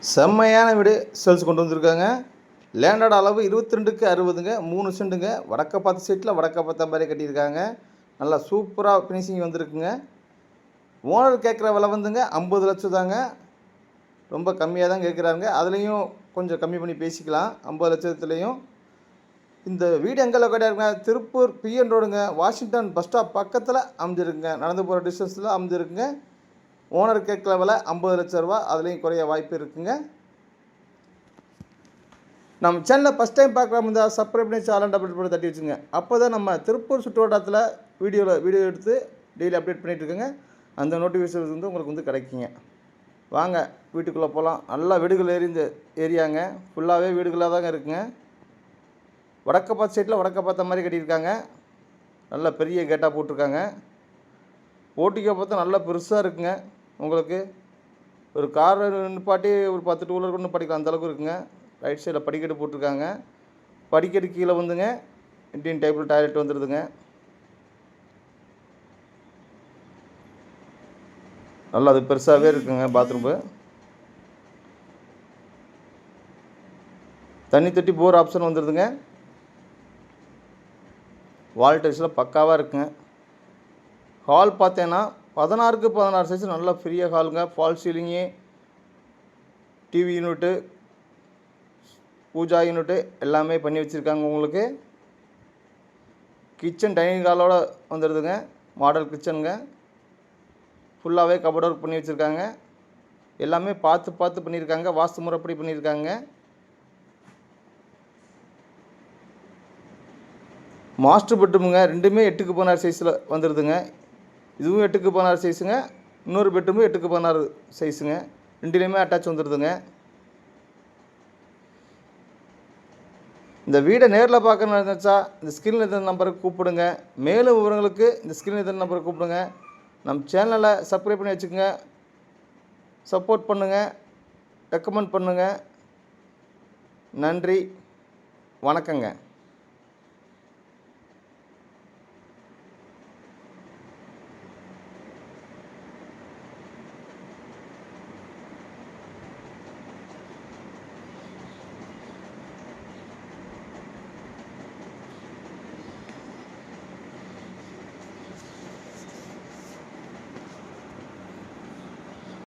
செம்மையான வீடு சேல்ஸ் கொண்டு வந்திருக்காங்க. லேண்டோட அளவு இருபத்தி ரெண்டுக்கு அறுபதுங்க மூணு செண்டுங்க. வடக்க பார்த்த சீட்டில் வடக்க பார்த்த மாதிரி கட்டியிருக்காங்க. நல்லா சூப்பராக ஃபினிஷிங் வந்திருக்குங்க. ஓனர் கேட்குற விலை வந்துங்க ஐம்பது லட்சம் தாங்க. ரொம்ப கம்மியாக தான் கேட்குறாங்க அதுலேயும் கொஞ்சம் கம்மி பண்ணி பேசிக்கலாம். ஐம்பது லட்சத்துலேயும். இந்த வீடு எங்கே லொக்கேட்டாக இருக்குங்க? திருப்பூர் பிஎன் ரோடுங்க வாஷிங்டன் பஸ் ஸ்டாப் பக்கத்தில் அமைஞ்சிருக்குங்க. நடந்து போகிற டிஸ்டன்ஸில் அமைஞ்சிருக்குங்க. ஓனர் கேட்கல விலை ஐம்பது லட்ச ரூபா அதுலேயும் குறைய வாய்ப்பு இருக்குங்க. நம்ம சேனலை ஃபஸ்ட் டைம் பார்க்குறோம் இருந்தால் சப்ஸ்கிரைப் பண்ணி சேனல் டபுள் போட்டு தட்டி வச்சுங்க. அப்போ தான் நம்ம திருப்பூர் சுற்றுவட்டாரத்தில் வீடியோவில் வீடியோ எடுத்து டெய்லி அப்டேட் பண்ணிகிட்டு இருக்கேங்க. அந்த நோட்டிஃபிகேஷன் வந்து உங்களுக்கு வந்து கிடைக்குங்க. வாங்க வீட்டுக்குள்ளே போகலாம் நல்லா வீடுகள் எரிந்த ஏரியாங்க. ஃபுல்லாகவே வீடுகளாக தாங்க இருக்குங்க. வடக்க பார்த்த சைட்டில் வடக்க பார்த்த மாதிரி கட்டியிருக்காங்க. நல்ல பெரிய கேட்டாக போட்டிருக்காங்க. போட்டிக்கை பார்த்தா நல்லா பெருசாக இருக்குங்க. உங்களுக்கு ஒரு கார் நிப்பாட்டி ஒரு பத்து டூ வீலர் கொண்டு படிக்கலாம் அந்தளவுக்கு இருக்குங்க. ரைட் சைடில் படிக்கட்டு போட்டிருக்காங்க. படிக்கட்டு கீழே வந்துங்க. இண்டியன் டைப்பில் டாய்லெட் வந்துடுதுங்க நல்லா அது பெருசாகவே இருக்குங்க பாத்ரூம்பு தண்ணி தொட்டி போர் ஆப்ஷன் வந்துடுதுங்க வால் டைல்ஸில் பக்காவாக இருக்குங்க. ஹால் பார்த்தேன்னா பதினாறுக்கு பதினாறு சைஸ் நல்லா ஃப்ரீயாக ஹாலுங்க fall ceiling TV unit pooja unit எல்லாமே பண்ணி வச்சுருக்காங்க உங்களுக்கு. கிச்சன் டைனிங் ஹாலோட வந்துடுதுங்க மாடல் கிச்சனுங்க ஃபுல்லாகவே கபோர்ட் ஒர்க் பண்ணி வச்சுருக்காங்க. எல்லாமே பார்த்து பார்த்து பண்ணியிருக்காங்க வாஸ்து முறைப்படி பண்ணியிருக்காங்க மாஸ்டர் பெட்ரூமுங்க ரெண்டுமே எட்டுக்கு பதினாறு சைஸில் வந்துடுதுங்க இதுவும் எட்டுக்கு பதினாறு சைஸுங்க இன்னொரு பெட்ரூமும் எட்டுக்கு பதினாறு சைஸுங்க ரெண்டுலேயுமே அட்டாச் வந்துடுதுங்க இந்த வீடை நேரில் பார்க்கணும்னு நினச்சா இந்த ஸ்கிரீனில் இருந்த நம்பருக்கு கூப்பிடுங்க. மேலும் விவரங்களுக்கு இந்த ஸ்கிரீனில் இருந்த நம்பருக்கு கூப்பிடுங்க. நம்ம சேனலை சப்ஸ்கிரைப் பண்ணி வச்சுக்கோங்க. சப்போர்ட் பண்ணுங்கள் ரெக்கமெண்ட் பண்ணுங்கள் நன்றி. வணக்கங்க.